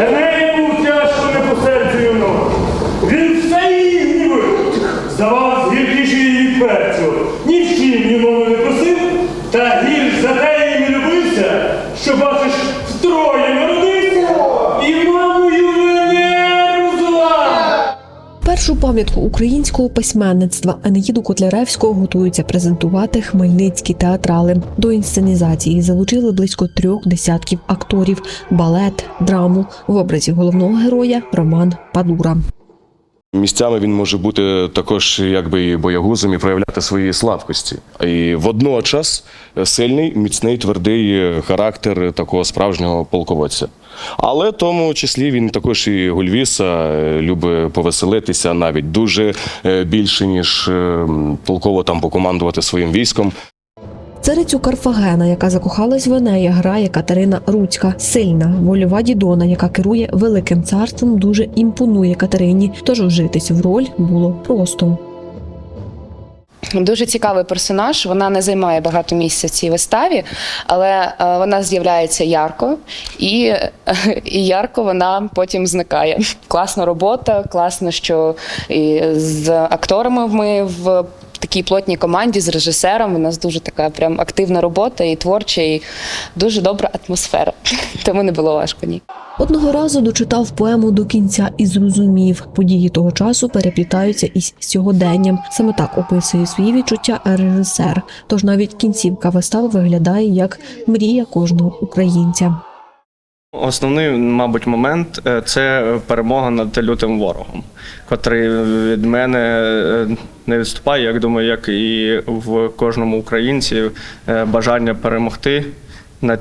Енеї був тяжко не по серцю йому. Він все її гнівив. Здавав гіркіші від перцю. Ні в чим йому не просив, та гірш за те їм любився, що бачиш, Першу пам'ятку українського письменництва Енеїду Котляревського готуються презентувати хмельницькі театрали. До інсценізації залучили близько трьох десятків акторів, балет, драму в образі головного героя Роман Падура. Місцями він може бути також якби і боягузом і проявляти свої слабкості. І водночас сильний, міцний, твердий характер такого справжнього полководця. Але в тому числі він також і Гульвіса е, любить повеселитися навіть дуже е, більше, ніж е, полково там покомандувати своїм військом. Царицю Карфагена, яка закохалась в Енея, грає Катерина Руцька. Сильна, вольова дідона, яка керує великим царством, дуже імпонує Катерині. Тож вжитись в роль було просто. Дуже цікавий персонаж. Вона не займає багато місця в цій виставі, але е, вона з'являється ярко, і, і ярко вона потім зникає. Класна робота, класно, що і з акторами ми в такій плотній команді з режисером. У нас дуже така прям активна робота і творча, і дуже добра атмосфера. Тому не було важко ні. Одного разу дочитав поему до кінця і зрозумів, події того часу переплітаються із сьогоденням. Саме так описує свої відчуття режисер. Тож навіть кінцівка вистави виглядає як мрія кожного українця. Основний, мабуть, момент е, це перемога над лютим ворогом, котрий від мене е, не відступає, як думаю, як і в кожному українці е, бажання перемогти над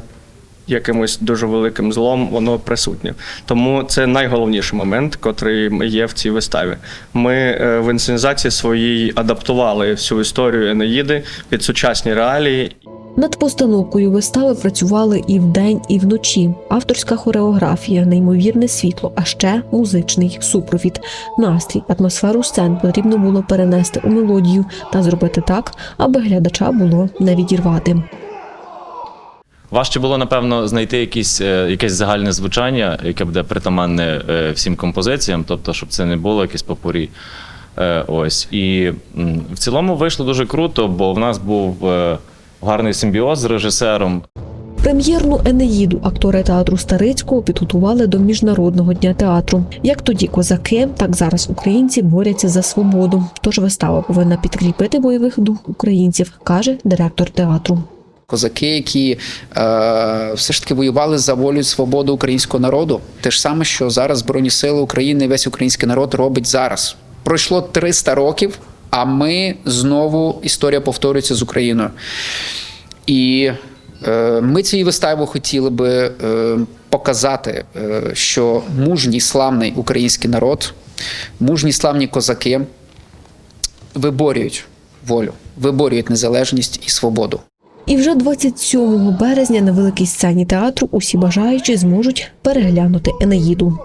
якимось дуже великим злом, воно присутнє. Тому це найголовніший момент, котрий є в цій виставі. Ми в інсценізації своїй адаптували всю історію Енеїди під сучасні реалії. Над постановкою вистави працювали і вдень, і вночі. Авторська хореографія, неймовірне світло, а ще музичний супровід. Настрій, атмосферу сцен потрібно було перенести у мелодію та зробити так, аби глядача було не відірвати. Важче було, напевно, знайти якісь, е, якесь загальне звучання, яке буде притаманне е, всім композиціям, тобто, щоб це не було якесь попурі. Е, Ось. І в цілому вийшло дуже круто, бо в нас був гарний симбіоз з режисером. Прем'єрну Енеїду актори театру Старицького підготували до міжнародного дня театру. Як тоді козаки, так зараз українці борються за свободу. Тож вистава повинна підкріпити бойових дух українців, каже директор театру. Козаки, які е, все ж таки воювали за волю і свободу українського народу. Те ж саме, що зараз Збройні Сили України, весь український народ робить зараз. Пройшло 300 років, а ми знову історія повторюється з Україною. І е, ми цією виставою хотіли би е, показати, е, що мужній славний український народ, мужні славні козаки виборюють волю, виборюють незалежність і свободу. І вже 27 березня на великій сцені театру усі бажаючі зможуть переглянути Енеїду.